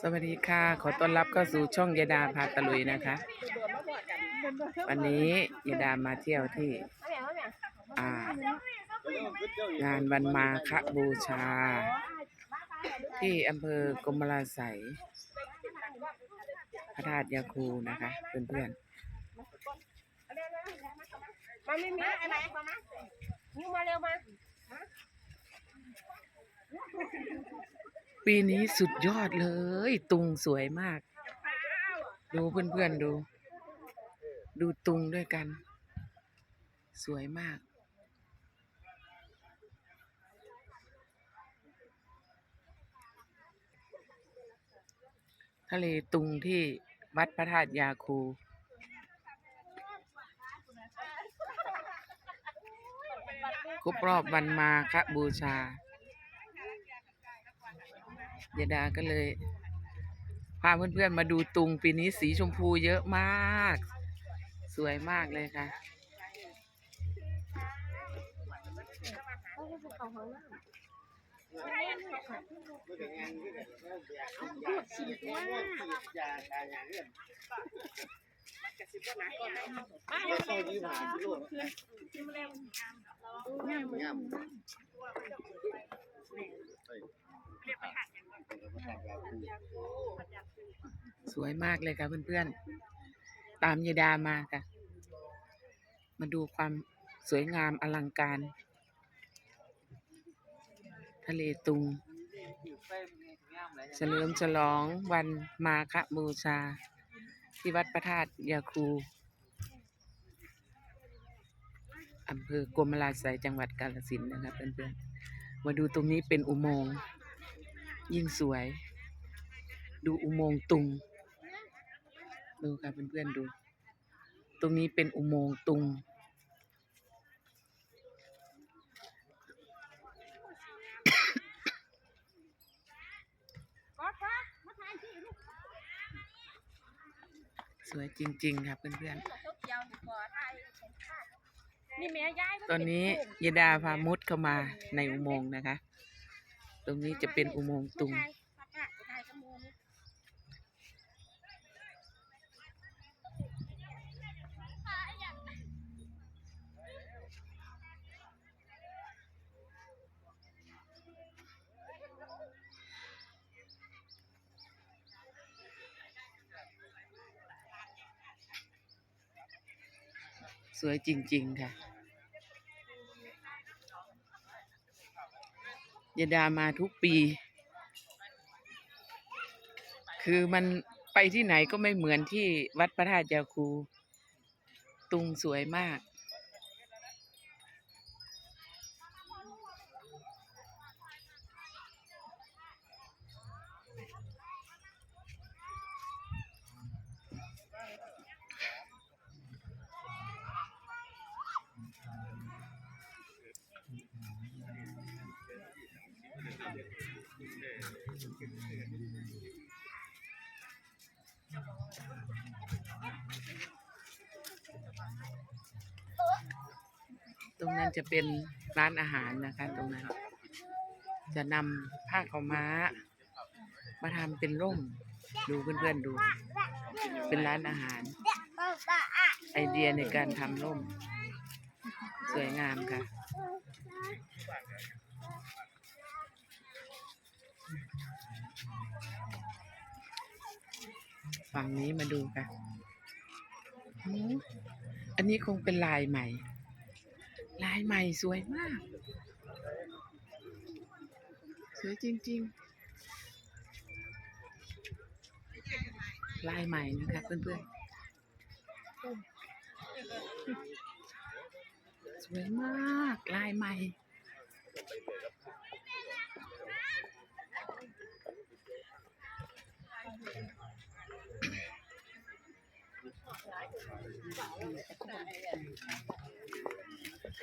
สวัสดีค่ะ ขอต้อนรับเข้าสู่ช่องยาดาพาตะลุยนะคะ วันนี้ยาดามาเที่ยวที่อ่างานวันมาคบูชา ที่อำเภอกรมราไสยพระธาตุยาคูนะคะ เพื่อนมาไม่มีอะไรมามานิ้วมาเร็วมา ปีนี้สุดยอดเลย ตุงสวยมาก ดูเพื่อนๆดู ดูตุงด้วยกัน สวยมากทะเลตุงที่วัดพระธาตุยาคู ครบรอบวันมาคบูชา ยาดาก็เลย พาเพื่อนๆมาดูตุงปีนี้สีชมพูเยอะมาก สวยมากเลยค่ะ สวยมากเลยค่ะเพื่อนๆ ตามยาดามาค่ะ มาดูความสวยงามอลังการ ทะเลตุง เฉลิมฉลองวันมาคบูชา ที่วัดพระธาตุยาคูอำเภอกรมราไสยจังหวัดกาฬสินธุ์นะครับเพื่อนๆ มาดูตรงนี้เป็นอุโมงค์ยิ่งสวย ดูอุโมงค์ตุง ดูค่ะเพื่อนๆดู ตรงนี้เป็นอุโมงค์ตุงก๊อฟมามาถ่ายที่ลูกสวยจริง ๆ ครับเพื่อนเกี่ยวดีกว่าถ่ายนี่แม่ยายๆตอนนี้ยดาพามุดเข้ามาในอุโมงค์นะคะ ตรงนี้จะเป็นอุโมงค์ตุง ถ่ายกระมูล สวยจริง ๆ ค่ะยดามาทุกปี คือมันไปที่ไหนก็ไม่เหมือนที่วัดพระธาตุยาคู ตุงสวยมาก ตรงนั้นจะเป็นร้านอาหารนะคะ ตรงนั้น จะนำผ้าขาวม้า มาทำเป็นร่ม ดูเพื่อนๆดู เป็นร้านอาหาร ไอเดียในการทำร่ม สวยงามค่ะ ฝั่งนี้มาดูค่ะหืมอันนี้คงเป็นลายใหม่ ลายใหม่สวยมาก สวยจริง ๆ ลายใหม่นะคะเพื่อนๆ สวยมาก ลายใหม่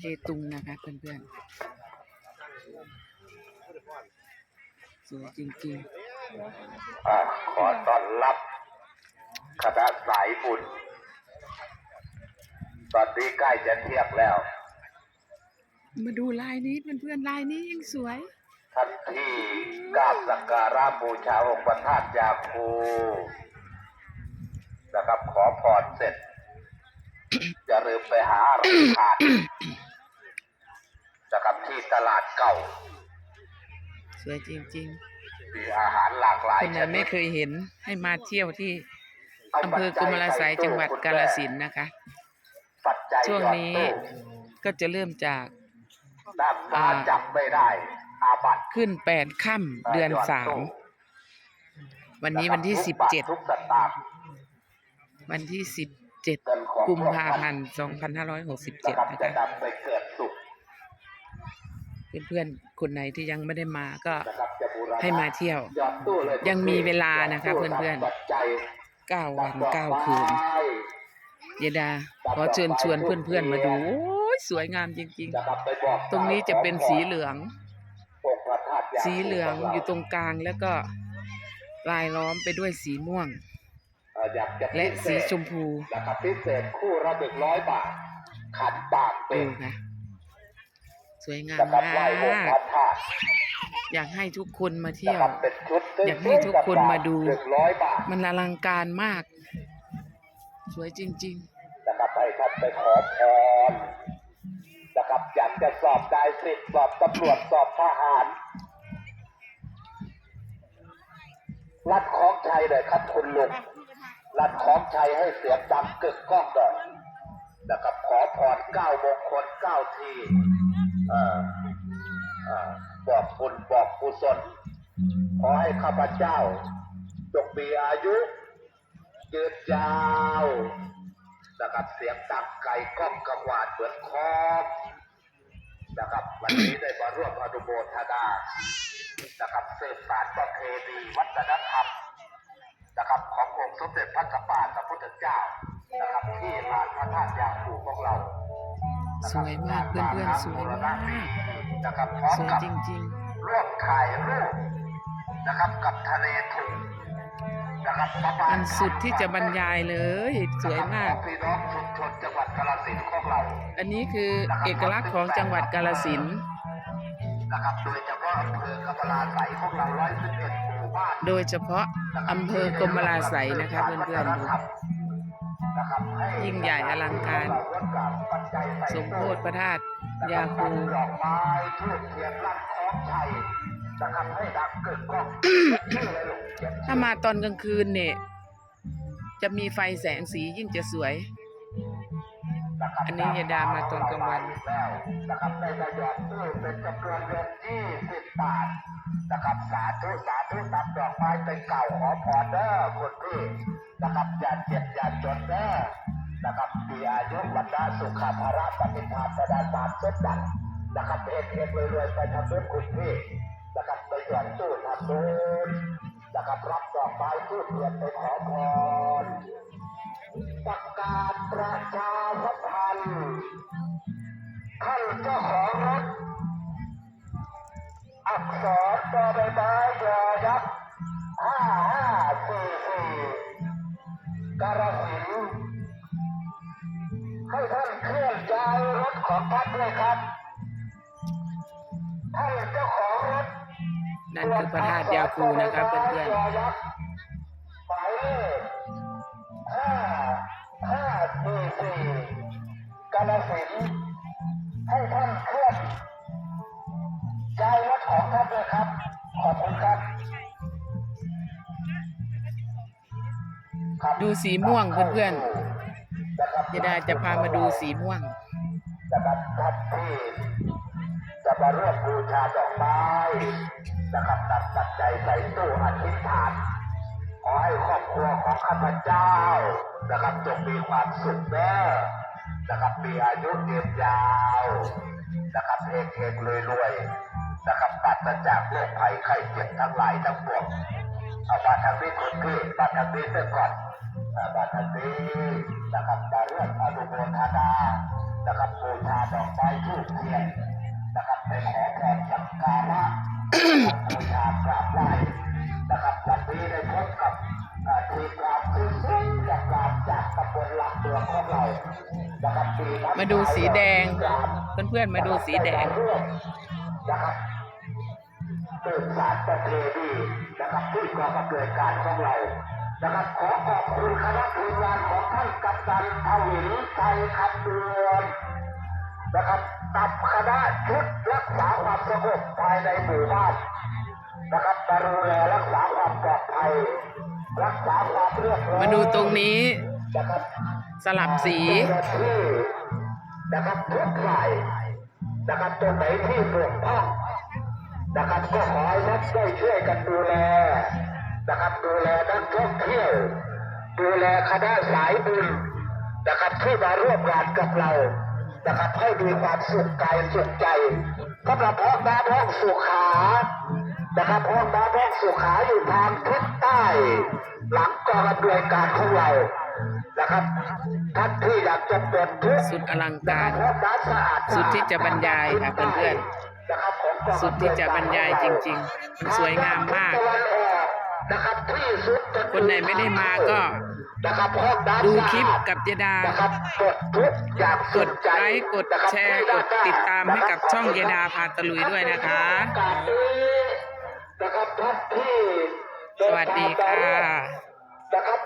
เลตุงนะคะเพื่อนๆสวยจริงอ่าขอต้อนรับคณะสายบุญตอนนี้ใกล้จะเที่ยงแล้วๆมาดูลายนี้เพื่อนๆลายนี้ยังสวยท่านที่กราบสักการะบูชาองค์พระธาตุยาคูนะครับขอ พรเสร็จอย่าลืมไปหาอะไรทานนะครับที่ตลาดเก่า สวยจริงมีอาหารหลากหลาๆยคนไหนไม่เคยเห็นให้มาเที่ยวที่อำเภอกรมลาไสยจังหวัดกาฬสินธุ์นะคะ ปัจจัยช่วงหยอดนี้ตู้ก็จะเริ่มจากด้านฟ้าจับไม่ได้ อาบัตขึ้นแปดค่ำเดือนสามวันนี้วันที่สิบเจ็ดทุกสตางค์ วันที่สิบเจ็ดเงินของกุมภาพันธ์สองพันห้าร้อยหกสิบนะเจ็ดครับนะจะคะนำไปเกิดสุขเพื่อนๆคนไหนที่ยังไม่ได้มาก็นะครับจะบูรณะให้มาเที่ยวหยอดตู้เลยยังมีเวลานะคะเพื่อนๆปัจจัยเก้าวันเก้าคืนเยดาขอเชิญชวนเพื่อนๆมาดูโอ้ยสวยงามจริงนะครับไปบอกๆตรงนี้จะเป็นสีเหลืององค์พระธาตุยาคูสีเหลืองอยู่ตรงกลางแล้วก็ลายล้อมไปด้วยสีม่วง และพิเศสีษชมพูนะครับพิเศษคู่ละหนึ่งร้อยบาท ขันปากเป็ดูนค่ะสวยงามนะครับมาไหว้องค์กพระธาตุอยากให้ทุกคนมานะเที่ยควรับเป็นชุดอยากให้ทุกคนมาดูหนึ่งร้อยบาทมันอลังการมาก สวยจริงนะครับให้ท่านไปขอพรนะครับอยากจะสอบได้สิบสอบตำรวจสอบทหาร รัดของชัยเลยครับคุณลุง รัดของชัยให้เสียงดังกึกก้องเลยนะครับขอพรเก้ามงคลเก้าทีอ่อเอ่อบอกบุญบอกกุศลขอให้ข้าพเจ้าจงมีอายุยืนยาวนะครับเสียงดังไกลก้องกังวานเหมือนคอมนะครับวันนี้ได้มาร่วมอนุโมทนานะครับเสืบสานประเพณีวัฒนธรรม นะครับขององค์สมเด็จพระสัมมาสัมพุทธเจ้านะครับที่ลานพระธาตุยาคูของเราๆสวยมากเพื่อนๆสวยมากนะครับพร้อมสวยกับจริงร่วมถ่ายรูปนะครับกับทะเลถุงนะครับประมาๆณมันสุดที่จะบรรยายเลย สวยมากพี่น้องชุมชนจังหวัดกาฬสินธุ์ของเรา อันนี้คือเอกลักษณ์ของจังหวัดกาฬสินธุ์นะครับโดยเฉพาะอำเภอกำมะลาไสยของเราร้อยสิบเอ็ดหมู่บ้าน โดยเฉพาะอำเภอกรมลาไสยนะคะเพื่อนๆดูยิ่งใหญ่อลังการ สมโพธิพระธาตุยาคูดอกไม้ทูบเทียนลั่นคล้องชัยนะครับให้ดังกึกก้องถ้ามาตอนกลางคืนเนี่ย จะมีไฟแสงสียิ่งจะสวย อันนี้ยายดามาตอนกลางวันแล้วนะครับได้ประโยชน์ตู้เป็นจำนวนเงินยี่สิบบาทนะครับสาธุสาธุนำดอกไม้ไปเก่าขอพรเด้อคนที่นะครับอย่าเจ็บอย่าจนเด้อนะครับมีอายุวันดาสุขภาระปฏิภาณประดาสามเส้นดังนะครับเอ็นเอ็นรวยๆไปทำบุญคุณพี่นะครับไปหย่อนตู้ทำบุญนะครับรับดอกไม้ทูบเทียนไปขอพร ประกาศประชาสัมพันธ์ท่านเจ้าของรถ อักษรบอใบไม้ยอยักษ์ห้าห้าสี่สี่กระสินให้ท่านเคลื่อนย้ายรถของท่านด้วยครับ ท่านเจ้าของรถนั่นคือพระธาตุยาคูนะครับเพื่อนย กาลสินธุ์ให้ท่านเคลื่อนย้ายรถของท่านด้วยครับ ขอบคุณครับครับๆดูสีม่วงเพื่อนนะครับๆยายดาจะพามาดูสีม่วงนะครับท่านที่จะมาร่วมบูชาดอกไม้นะครับตัดปัจจัยใส่ตู้อธิษฐานขอให้ครอบครัวของข้าพเจ้านะครับจงมีความสุขแน่ นะครับมีอายุยืนยาวนะครับเฮงเฮงรวยรวยๆนะครับปราจากโรคภัยไข้เจ็บทั้งหลายทั้งปวงเอามาทางนี้คนพี่มาทางนี้เสียก่อนอ่ามาทางนี้นะครับมาเรื่องอนุโมทนานะครับบูชาดอกไม้ทูบเทียนนะครับไปขอพรสักการะบูชากราบไหว้นะครับวันนี้ได้พบกับ มาดูสีแดง เพื่อนๆ มาดูสีแดงนะครับบสารประเพณีนะครับที่ก่องอำนวยการของเรานะครับขอขอบคุณคณะทีมงานของท่านกัปตันทวินชัยคำเดือนนะครับกับคณะชุดรักษาความสงบภายในหมู่บ้านนะครับมาดูแล มาดูตรงนี้ สลับสีนะครับทุกฝ่ายนะครับตรงไหนที่เปลือกพ้องนะครับก็ขอให้ท่านได้ช่วยกันดูแลนะครับดูแลนักท่องเที่ยว ดูแลคณะสายบุญนะครับที่มาร่วมงานกับเรานะครับให้มีความสุขกายสุขใจสำหรับห้องน้ำห้องสุขา นะครับห้องน้ำห้องสุขาอยู่ทางทิศใต้ หลังกองอำนวยการของเรานะครับท่านที่อยากจะเปิดทุกสุดอลังการห้องน้ำสะอาดสุดที่จะบรรยายค่ะเพื่อนๆนะครับของกองสุดที่จะบรรยายจริงๆมันสวยงามมากตะวันออกนะครับที่สุดจะคนไหนไม่ได้มาก็นะครับห้องน้ำดูสะอาคลิปกับเจดานะครับกดทุกอย่างกสุดใจไลค์กดแชร์กดติดตามให้กับช่องเยดาพาตะลุยด้วยนะคะ สวัสดีค่ะนะครับ